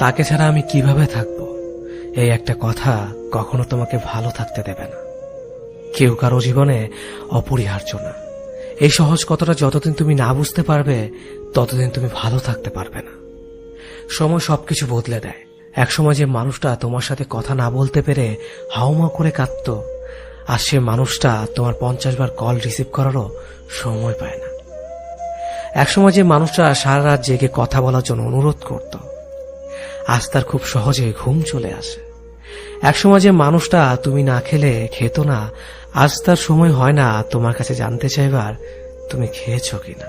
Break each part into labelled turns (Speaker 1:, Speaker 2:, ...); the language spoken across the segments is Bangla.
Speaker 1: তাকে ছাড়া আমি কীভাবে থাকব? এই একটা কথা কখনো তোমাকে ভালো থাকতে দেবে না। কেউ কারও জীবনে অপরিহার্য না। এই সহজ কথাটা যতদিন তুমি না বুঝতে পারবে, ততদিন তুমি ভালো থাকতে পারবে না। সময় সবকিছু বদলে দেয়। একসময় যে মানুষটা তোমার সাথে কথা না বলতে পেরে হাউমা করে কাঁদত, আর সে মানুষটা তোমার পঞ্চাশ বার কল রিসিভ করারও সময় পায় না। একসময় যে মানুষটা সারা রাত জেগে কথা বলার জন্য অনুরোধ করত, আজ তার খুব সহজে ঘুম চলে আসে। একসময় যে মানুষটা তুমি না খেলে খেত না, আজ তার সময় হয় না তোমার কাছে জানতে চাইবার তুমি খেয়েছো কিনা।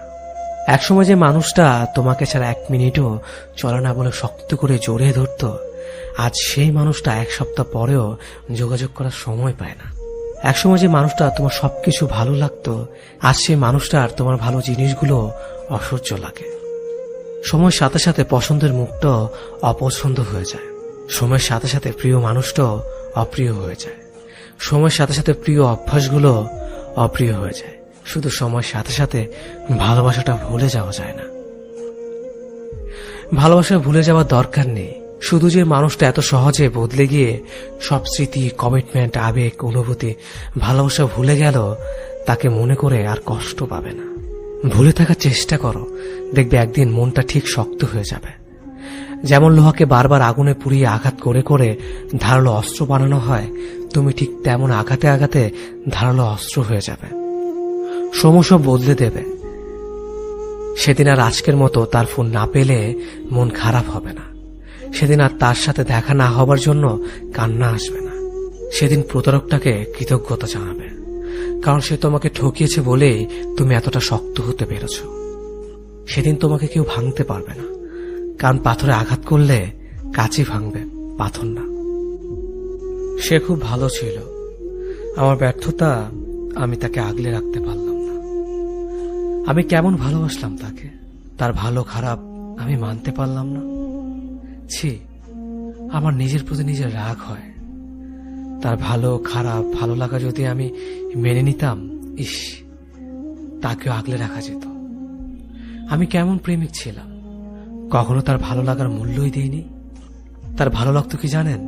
Speaker 1: একসময় যে মানুষটা তোমাকে ছাড়া এক মিনিটও চলে না বলে শক্ত করে জড়িয়ে ধরত, আজ সেই মানুষটা এক সপ্তাহ পরেও যোগাযোগ করার সময় পায় না। একসময় যে মানুষটা তোমার সবকিছু ভালো লাগতো, আজ সেই মানুষটার তোমার ভালো জিনিসগুলো অসহ্য লাগে। সময়ের সাথে সাথে পছন্দের মুখটা অপছন্দ হয়ে যায়। সময়ের সাথে সাথে প্রিয় মানুষটাও অপ্রিয় হয়ে যায়। সময়ের সাথে সাথে প্রিয় অভ্যাসগুলো অপ্রিয় হয়ে যায়। শুধু সময়ের সাথে সাথে ভালোবাসাটা ভুলে যাওয়া যায় না। ভালোবাসা ভুলে যাওয়ার দরকার নেই। শুধু যে মানুষটা এত সহজে বদলে গিয়ে সব স্মৃতি কমিটমেন্ট আবেগ, অনুভূতি, ভালোবাসা ভুলে গেল, তাকে মনে করে আর কষ্ট পাবে না। ভুলে থাকার চেষ্টা করো, দেখবে একদিন মনটা ঠিক শক্ত হয়ে যাবে। যেমন লোহাকে বারবার আগুনে পুড়িয়ে আঘাত করে করে ধারালো অস্ত্র বানানো হয়, তুমি ঠিক তেমন আঘাতে আঘাতে ধারালো অস্ত্র হয়ে যাবে। সময় সব বদলে দেবে। সেদিন আর আজকের মতো তার ফোন না পেলে মন খারাপ হবে না। সেদিন আর তার সাথে দেখা না হবার জন্য কান্না আসবে না। সেদিন প্রতারকটাকে কৃতজ্ঞতা জানাবে। কারণ সে তোমাকে ঠকিয়েছে বলেই তুমি এতটা শক্ত হতে পেরেছ। সেদিন তোমাকে কেউ ভাঙতে পারবে না। কারণ পাথরে আঘাত করলে কাচই ভাঙবে, পাথর না। সে খুব ভালো ছিল। আমার ব্যর্থতা আমি তাকে আগলে রাখতে পারলাম না। আমি কেমন ভালোবাসলাম তাকে? তার ভালো খারাপ আমি মানতে পারলাম না। ছি, আমার নিজের প্রতি নিজের রাগ হয়। তার ভালো, খারাপ, ভালো লাগা যদি আমি মেনে নিতাম, ইস, তাকেও আগলে রাখা যেত। আমি কেমন প্রেমিক ছিলাম। কখনো তার ভালো লাগার মূল্যই দিইনি। তার ভালো লাগতো কি জানেন?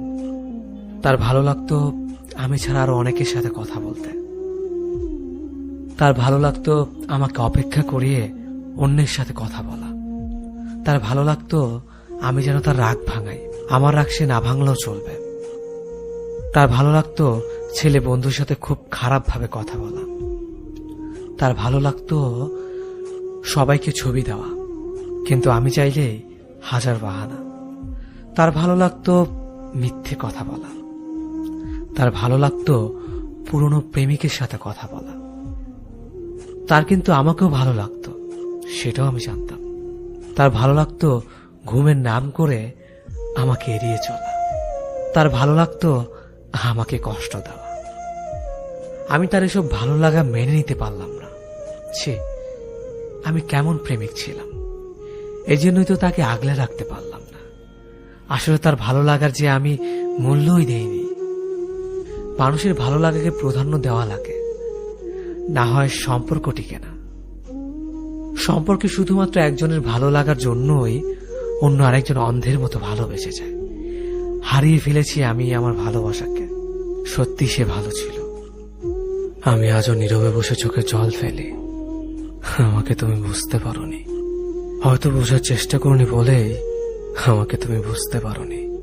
Speaker 1: তার ভালো লাগতো আমি ছাড়া আরও অনেকের সাথে কথা বলতে। তার ভালো লাগতো আমাকে অপেক্ষা করিয়ে অন্যের সাথে কথা বলা। তার ভালো লাগতো আমি যেন তার রাগ ভাঙাই। আমার রাগ সে না ভাঙলেও চলবে। তার ভালো লাগতো ছেলে বন্ধুর সাথে খুব খারাপভাবে কথা বলা। তার ভালো লাগতো সবাইকে ছবি দেওয়া। কিন্তু আমি চাইলে হাজার বাহানা। তার ভালো লাগতো মিথ্যে কথা বলা। তার ভালো লাগতো পুরনো প্রেমিকের সাথে কথা বলা। তার কিন্তু আমাকেও ভালো লাগতো, সেটাও আমি জানতাম। তার ভালো লাগতো ঘুমের নাম করে আমাকে এড়িয়ে চলা। তার ভালো লাগতো আমাকে কষ্ট দেওয়া। আমি তার এসব ভালো লাগা মেনে নিতে পারলাম না। ছে, আমি কেমন প্রেমিক ছিলাম। এই জন্যই তো তাকে আগলে রাখতে পারলাম না। আসলে তার ভালো লাগার যে আমি মূল্যই দেইনি। মানুষের ভালো লাগাকে প্রাধান্য দেওয়া লাগে। না হয় সম্পর্ক টিকে না। সম্পর্কে শুধুমাত্র একজনের ভালো লাগার জন্যই অন্য আরেকজন অন্ধের মতো ভালোবেসে যায় হারিয়ে ফেলেছি আমি আমার ভালোবাসাকে। সত্যি সে ভালো ছিল। আমি আজও নীরবে বসে চোখে জল ফেলি। আমাকে তুমি বুঝতে পারোনি। হয়তো বোঝার চেষ্টা করনি বলেই আমাকে তুমি বুঝতে পারোনি।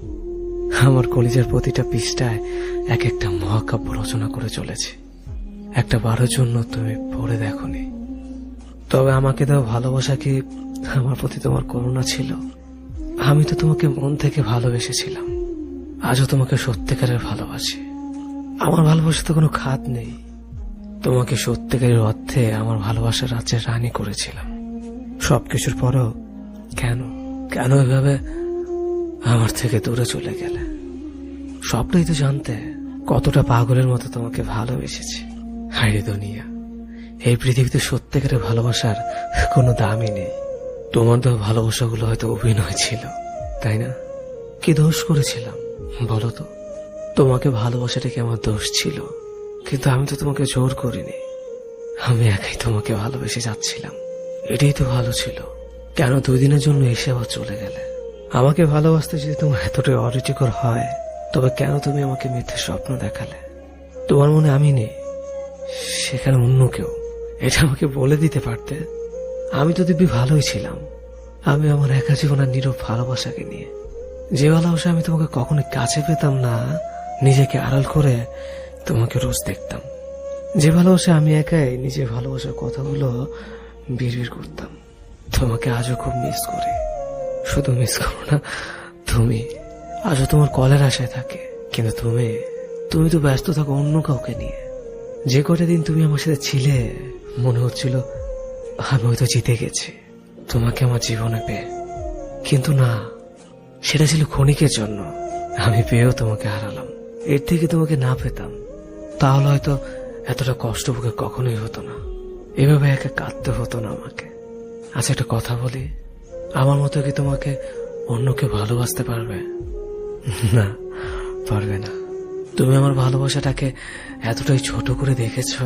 Speaker 1: আমার কলিজার প্রতিটা পৃষ্ঠায় এক একটা মহাকাব্য রচনা করে চলেছে। একটা বারোর জন্য তুমি পড়ে দেখনি। তবে আমাকে দেওয়া ভালোবাসা কি আমার প্রতি তোমার করুণা ছিল? আমি তো তোমাকে মন থেকে ভালোবেসেছিলাম। আজও তোমাকে সত্যিকারের ভালোবাসি। আমার ভালোবাসাতে কোনো খাত নেই। তোমাকে সত্যিকারের অর্থে আমার ভালোবাসার রাজ্যের রানী করেছিলাম। সবকিছুর পরেও কেন? কেন এভাবে আমার থেকে দূরে চলে গেলে? সবটাই তো জানতে কতটা পাগলের মতো তোমাকে ভালোবেসেছি। হাইরে দুনিয়া, এই পৃথিবীতে সত্যিকারের ভালোবাসার কোনো দামই নেই। তোমার তো ভালোবাসাগুলো হয়তো অভিনয় ছিল, তাই না? কি দোষ করেছিলাম, বলো তো? তোমাকে ভালোবাসাটা কি আমার দোষ ছিল? কিন্তু আমি তো তোমাকে জোর করিনি। আমি একাই তোমাকে ভালোবেসে যাচ্ছিলাম। এটাই তো ভালো ছিল। কেন দুই দিনের জন্য এসে আবার চলে গেলে? আমাকে ভালোবাসতে যদি তোমার এতটাই অরুচিকর হয়, তবে কেন তুমি আমাকে মিথ্যে স্বপ্ন দেখালে? তোমার মনে আমি নেই, সেখানে অন্য কেউ। এটা আমাকে বলে দিতে পারতে? আমি তো দিব্যি ভালোই ছিলাম। আমি আমার একা জীবনের নীরব ভালোবাসাকে নিয়ে। যে ভালোবাসা আমি তোমাকে কখনো কাছে পেতাম না, নিজেকে আড়াল করে তোমাকে রোজ দেখতাম। যে ভালোবাসা আমি একাই নিজের ভালোবাসার কথাগুলো বিড়বিড় করতাম। তোমাকে আজও খুব মিস করি। শুধু মিস করো না, তুমি। আজও তোমার কলের আশায় থাকে। কিন্তু তুমি তুমি তো ব্যস্ত থাকো অন্য কাউকে নিয়ে। যে কটা দিন তুমি আমার সাথে ছিলে, মনে হচ্ছিল আমি হয়তো জিতে গেছি। তোমাকে আমার জীবনে পেয়ে। কিন্তু না, সেটা ছিল ক্ষণিকের জন্য। আমি পেয়েও তোমাকে হারালাম। এর থেকে তোমাকে না পেতাম, তাহলে হয়তো এতটা কষ্ট বুকে কখনোই হতো না। এভাবে একা কাঁদতে হতো না আমাকে। আচ্ছা একটা কথা বলি। আমার মতো কি তোমাকে অন্য কেউ ভালোবাসতে পারবে? না পারবে না। তুমি আমার ভালোবাসাটাকে এতটাই ছোট করে দেখেছ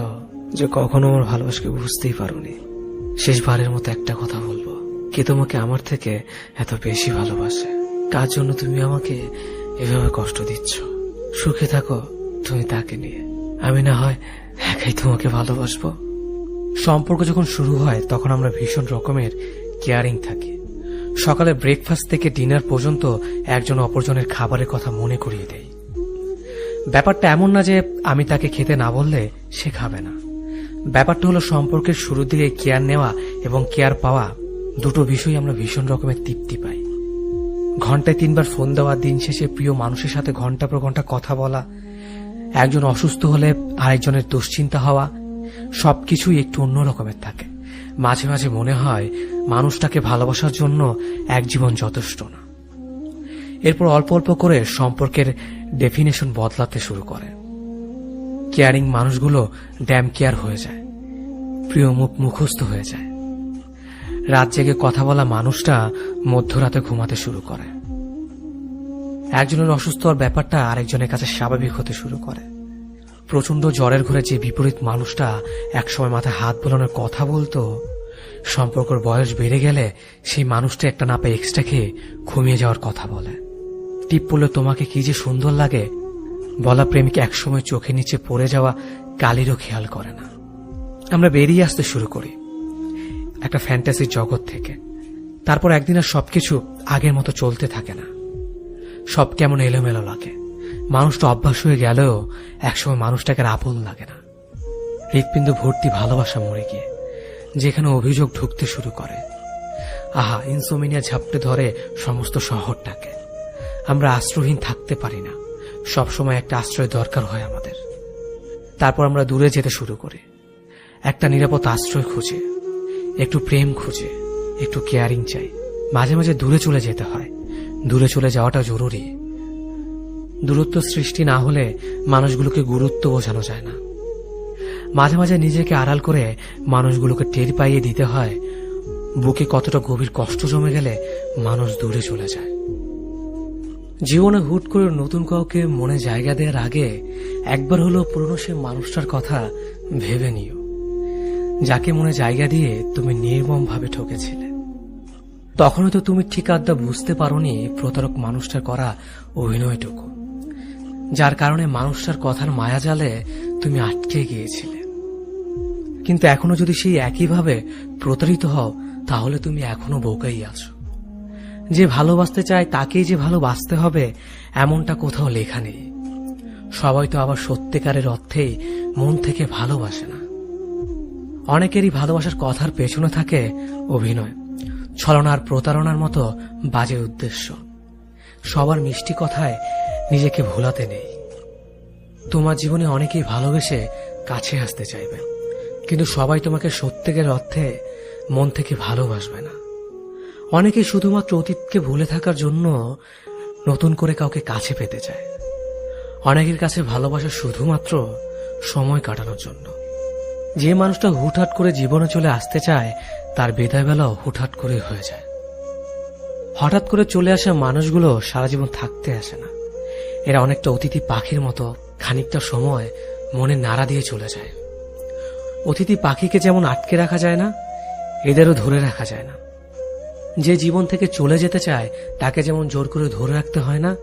Speaker 1: যে কখনো আমার ভালোবাসাকে বুঝতেই পারোনি। শেষবারের মতো একটা কথা বলব। কে তোমাকে আমার থেকে এত বেশি ভালোবাসে? কার জন্য তুমি আমাকে এভাবে কষ্ট দিচ্ছ? সুখে থাকো তুমি তাকে নিয়ে। আমি না হয় একাই তোমাকে ভালোবাসবো। সম্পর্ক যখন শুরু হয়, তখন আমরা ভীষণ রকমের কেয়ারিং থাকি। সকালে ব্রেকফাস্ট থেকে ডিনার পর্যন্ত একজন অপরজনের খাবারের কথা মনে করিয়ে দেয় ব্যাপারটা এমন না যে আমি তাকে খেতে না বললে সে খাবে না। ব্যাপারটা হলো সম্পর্কের শুরুর দিকে কেয়ার নেওয়া এবং কেয়ার পাওয়া দুটো বিষয় আমরা ভীষণ রকমের তৃপ্তি পাই। ঘন্টায় তিনবার ফোন দেওয়া, দিন শেষে প্রিয় মানুষের সাথে ঘণ্টা পর ঘণ্টা কথা বলা, একজন অসুস্থ হলে আরেকজনের দুশ্চিন্তা হওয়া, সবকিছুই একটু অন্য রকমের থাকে। মাঝে মাঝে মনে হয় মানুষটাকে ভালোবাসার জন্য এক জীবন যথেষ্ট না। এরপর অল্প অল্প করে সম্পর্কের ডেফিনেশন বদলাতে শুরু করে। কেয়ারিং মানুষগুলো ড্যাম কেয়ার হয়ে যায়। প্রিয় মুখ মুখস্থ হয়ে যায়। রাত জেগে কথা বলা মানুষটা মধ্যরাতে ঘুমাতে শুরু করে। একজনের অসুস্থ হওয়ার ব্যাপারটা আরেকজনের কাছে স্বাভাবিক হতে শুরু করে। প্রচণ্ড জ্বরের ঘরে যে বিপরীত মানুষটা একসময় মাথায় হাত বোলানোর কথা বলতো, সম্পর্কের বয়স বেড়ে গেলে সেই মানুষটা একটা না পেয়ে এক্সট্রা খেয়ে ঘুমিয়ে যাওয়ার কথা বলে। টিপ পড়লে তোমাকে কি যে সুন্দর লাগে বলা প্রেমিক একসময় চোখে নিচে পড়ে যাওয়া কালিরও খেয়াল করে না। আমরা বেরিয়ে আসতে শুরু করি। একটা ফ্যান্টাসির জগৎ থেকে। তারপর একদিন আর সবকিছু আগের মতো চলতে থাকে না। সব কেমন এলোমেলো লাগে। মানুষটা অভ্যাস হয়ে গেলেও একসময় মানুষটাকে আপন লাগে না। হৃৎপিণ্ড ভর্তি ভালোবাসা মরে গিয়ে, যেখানে অভিযোগ ঢুকতে শুরু করে। আহা, ইনসোমিনিয়া ঝাপটে ধরে সমস্ত শহরটাকে। আমরা আশ্রয়হীন থাকতে পারি না। সবসময় একটা আশ্রয় দরকার হয় আমাদের। তারপর আমরা দূরে যেতে শুরু করি। একটা নিরাপদ আশ্রয় খুঁজে, একটু প্রেম খুঁজে, একটু কেয়ারিং চাই। মাঝে মাঝে দূরে চলে যেতে হয়। দূরে চলে যাওয়াটা জরুরি। দূরত্ব সৃষ্টি না হলে মানুষগুলোকে গুরুত্ব বোঝানো যায় না। মাঝে মাঝে নিজেকে আড়াল করে মানুষগুলোকে টের পাইয়ে দিতে হয়। বুকে কতটা গভীর কষ্ট জমে গেলে মানুষ দূরে চলে যায়। জীবনে হুট করে নতুন কাউকে মনে জায়গা দেওয়ার আগে একবার হলো পুরনো সে মানুষটার কথা ভেবে নিও। যাকে মনে জায়গা দিয়ে তুমি নির্মম ভাবে ঠকেছিলে। তখন তো তুমি ঠিক আড্ডা বুঝতে পারোনি প্রতারক মানুষটার করা অভিনয়টুকু, যার কারণে মানুষটার কথার মায়া জালে তুমি আটকে গিয়েছিলে। কিন্তু এখনও যদি সেই একইভাবে প্রতারিত হও, তাহলে তুমি এখনও বোকাই আছো। যে ভালোবাসতে চায় তাকেই যে ভালোবাসতে হবে, এমনটা কোথাও লেখা নেই। সবাই তো আবার সত্যিকারের অর্থেই মন থেকে ভালোবাসে না। অনেকেরই ভালোবাসার কথার পেছনে থাকে অভিনয়, ছলনার প্রতারণার মতো বাজে উদ্দেশ্য। সবার মিষ্টি কথায় নিজেকে ভোলাতে নেই। তোমার জীবনে অনেকেই ভালোবেসে কাছে আসতে চাইবে, কিন্তু সবাই তোমাকে সত্যিকার অর্থে মন থেকে ভালোবাসবে না। অনেকেই শুধুমাত্র অতীতকে ভুলে থাকার জন্য নতুন করে কাউকে কাছে পেতে চায়। অনেকের কাছে ভালোবাসা শুধুমাত্র সময় কাটানোর জন্য। যে মানুষটা হুটহাট করে জীবনে চলে আসতে চায়, তার বেদায় বেলাও হুটহাট করে হয়ে যায়। হঠাৎ করে চলে আসা মানুষগুলো সারা জীবন থাকতে আসে না। এরা অনেকটা অতিথি পাখির মতো খানিকটা সময় মনে নাড়া দিয়ে চলে যায়। অতিথি পাখিকে যেমন আটকে রাখা যায় না, এদেরও ধরে রাখা যায় না। যে জীবন থেকে চলে যেতে চায়, তাকে যেমন জোর করে ধরে রাখতে হয় না,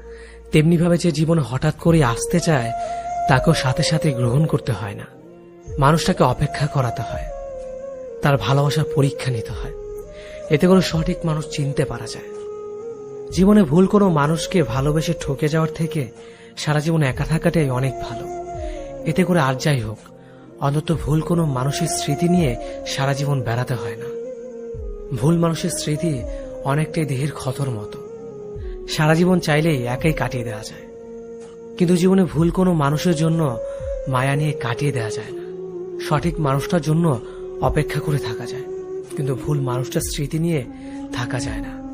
Speaker 1: তেমনিভাবে যে জীবন হঠাৎ করে আসতে চায়, তাকেও সাথে সাথে গ্রহণ করতে হয় না। মানুষটাকে অপেক্ষা করাতে হয়। তার ভালোবাসার পরীক্ষা নিতে হয়। এতে করে সঠিক মানুষ চিনতে পারা যায়। জীবনে ভুল কোনো মানুষকে ভালোবেসে ঠকে যাওয়ার থেকে সারা জীবন একা থাকাটাই অনেক ভালো। এতে করে আর যাই হোক, অন্তত ভুল কোনো মানুষের স্মৃতি নিয়ে সারা জীবন বেড়াতে হয় না। ভুল মানুষের স্মৃতি অনেকটাই দেহের ক্ষতর মতো। সারা জীবন চাইলেই একাই কাটিয়ে দেওয়া যায়। কিন্তু জীবনে ভুল কোনো মানুষের জন্য মায়া নিয়ে কাটিয়ে দেওয়া যায় না। সঠিক মানুষটার জন্য অপেক্ষা করে থাকা যায়। কিন্তু ভুল মানুষটার স্মৃতি নিয়ে থাকা যায় না।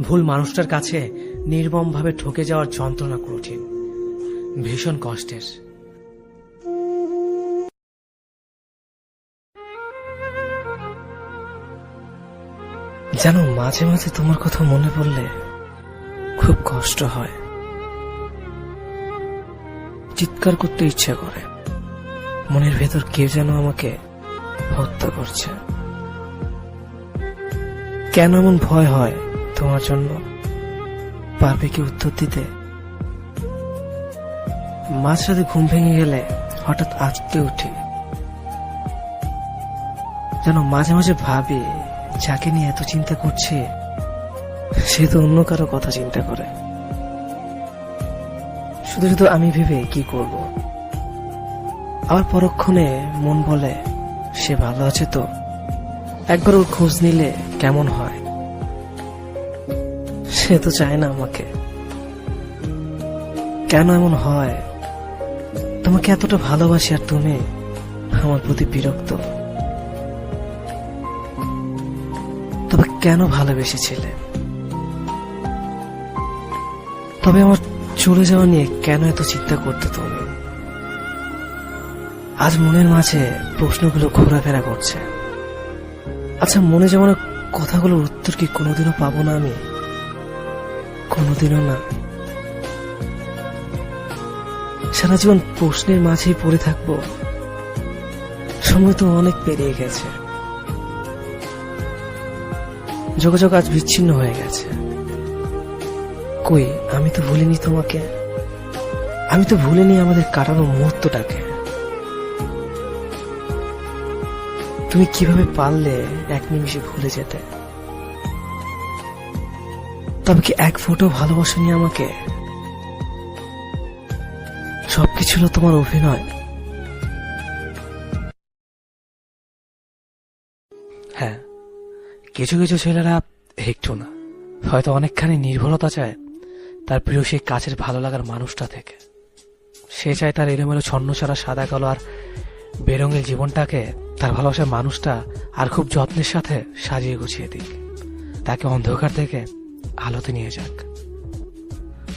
Speaker 1: ভুল মানুষটার কাছে নির্মমভাবে ঠকে যাওয়ার যন্ত্রণা কঠিন। ভীষণ কষ্টের। জানো, মাঝে মাঝে তোমার কথা মনে পড়লে খুব কষ্ট হয়। চিৎকার করতে ইচ্ছে করে। মনের ভেতর কেউ যেন আমাকে হত্যা করছে। কেন এমন ভয় হয় তোমার জন্য? পারবে কি উত্তর দিতে? মাঝরাতে ঘুম ভেঙে গেলে হঠাৎ আজকে উঠি। যেন মাঝে মাঝে ভাবি যাকে নিয়ে এত চিন্তা করছে, সে তো অন্য কারও কথা চিন্তা করে। শুধু শুধু আমি ভেবে কি করব? আবার পরক্ষণে মন বলে, সে ভালো আছে তো? একবার ওর খোঁজ নিলে কেমন হয়? সে তো চায় না আমাকে। কেন এমন হয়? তোমাকে এতটা ভালোবাসি আর তুমি আমার প্রতি বিরক্ত। কেন ভালোবেসেছিলে? তবে আমার চলে যাওয়া নিয়ে কেন এত চিন্তা করতে তুমি? আজ মনের মাঝে প্রশ্নগুলো ঘোরাফেরা করছে। আচ্ছা মনে যেমন কথাগুলোর উত্তর কি কোনোদিনও পাবো না আমি? কোনোদিনও না। সারা জীবন প্রশ্নের মাঝেই পড়ে থাকব। সময় তো অনেক পেরিয়ে গেছে। যোগাযোগ আজ বিচ্ছিন্ন হয়ে গেছে। কই, আমি তো ভুলিনি তোমাকে। আমি তো ভুলিনি আমাদের কাটানো মুহূর্তটাকে। তুমি কীভাবে পারলে এক নিমিষে ভুলে যেতে? তবে কি এক ফটো ভালোবাসনি আমাকে? সবকিছু হলো তোমার অভিনয়। কিছু কিছু ছেলেরা একটু না। হয়তো অনেকখানি নির্ভরতা চায় তার প্রিয় সেই কাছের ভালো লাগার মানুষটা থেকে। সে চায় তার এলোমেলো ছন্ন ছাড়া সাদা কালো আর বেরঙের জীবনটাকে তার ভালোবাসার মানুষটা আর খুব যত্নের সাথে সাজিয়ে গুছিয়ে দিক। তাকে অন্ধকার থেকে আলোতে নিয়ে যাক।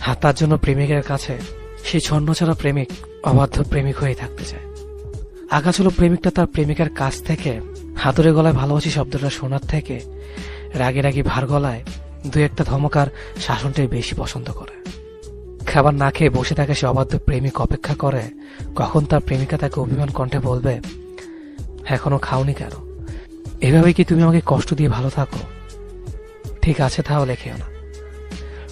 Speaker 1: আর তার জন্য প্রেমিকের কাছে সেই ছন্ন ছাড়া প্রেমিক অবাধ্য প্রেমিক হয়ে থাকতে চায়। আকাশ হলো প্রেমিকটা তার প্রেমিকার কাছ থেকে হাতুড়ে গলায় ভালোবাসি শব্দটা শোনার থেকে রাগে রাগি ভার গলায় দু একটা ধমকার শাসনটাই বেশি পছন্দ করে। খাবার না খেয়ে বসে থাকা সে অবাধ্য প্রেমিক অপেক্ষা করে, কখন তার প্রেমিকা তাকে অভিমান কণ্ঠে বলবে, এখনও খাওনি কেন? এভাবে কি তুমি আমাকে কষ্ট দিয়ে ভালো থাকো? ঠিক আছে তাহলে খেও না।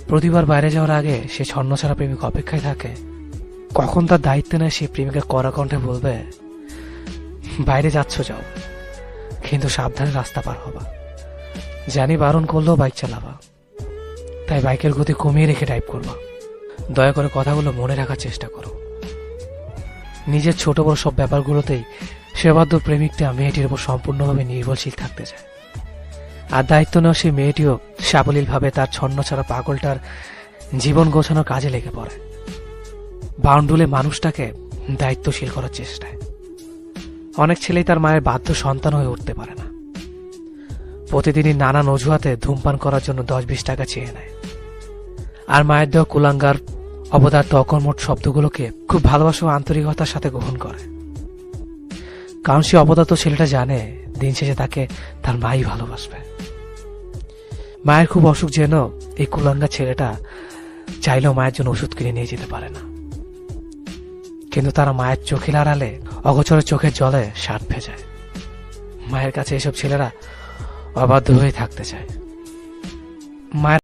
Speaker 1: প্রতিবার বাইরে যাওয়ার আগে সে ছন্ন ছাড়া প্রেমিক অপেক্ষায় থাকে। কখন তার দায়িত্ব নেয় সে প্রেমিকা করা কণ্ঠে বলবে, বাইরে যাচ্ছ, যাও। কিন্তু সাবধানে রাস্তা পার হবা। জানি বারণ করলেও বাইক চালাবা। তাই বাইকের গতি কমিয়ে রেখে ড্রাইভ করবা। দয়া করে কথাগুলো মনে রাখার চেষ্টা করো। নিজের ছোট বড় সব ব্যাপারগুলোতেই সেবাদ্য প্রেমিকটা মেয়েটির উপর সম্পূর্ণভাবে নির্ভরশীল থাকতে চায়। আর দায়িত্ব নেওয়া সেই মেয়েটিও সাবলীলভাবে তার ছন্ন ছাড়া পাগলটার জীবন গোছানোর কাজে লেগে পড়ে। বাউন্ডুলে মানুষটাকে দায়িত্বশীল করার চেষ্টায়। অনেক ছেলেই তার মায়ের বাধ্য সন্তান হয়ে উঠতে পারে না। প্রতিদিনই নানান অজুহাতে ধূমপান করার জন্য দশ বিশ টাকা চেয়ে নেয়। আর মায়ের দেওয়া কুলাঙ্গার অবদার্থ অকর্মট শব্দগুলোকে খুব ভালোবাসা ও আন্তরিকতার সাথে গ্রহণ করে। কারণ সে অবদার্থ ছেলেটা জানে, দিন শেষে তাকে তার মাই ভালোবাসবে। মায়ের খুব অসুখ যেন এই কুলাঙ্গা ছেলেটা চাইলেও মায়ের জন্য ওষুধ কিনে নিয়ে যেতে পারে না। কিন্তু তারা মায়ের চোখে লাড়ালে অগোচরের চোখের জলে সাত ভেজায় মায়ের কাছে এসব ছেলেরা অবাধ্য হয়ে থাকতে চায়। মায়ের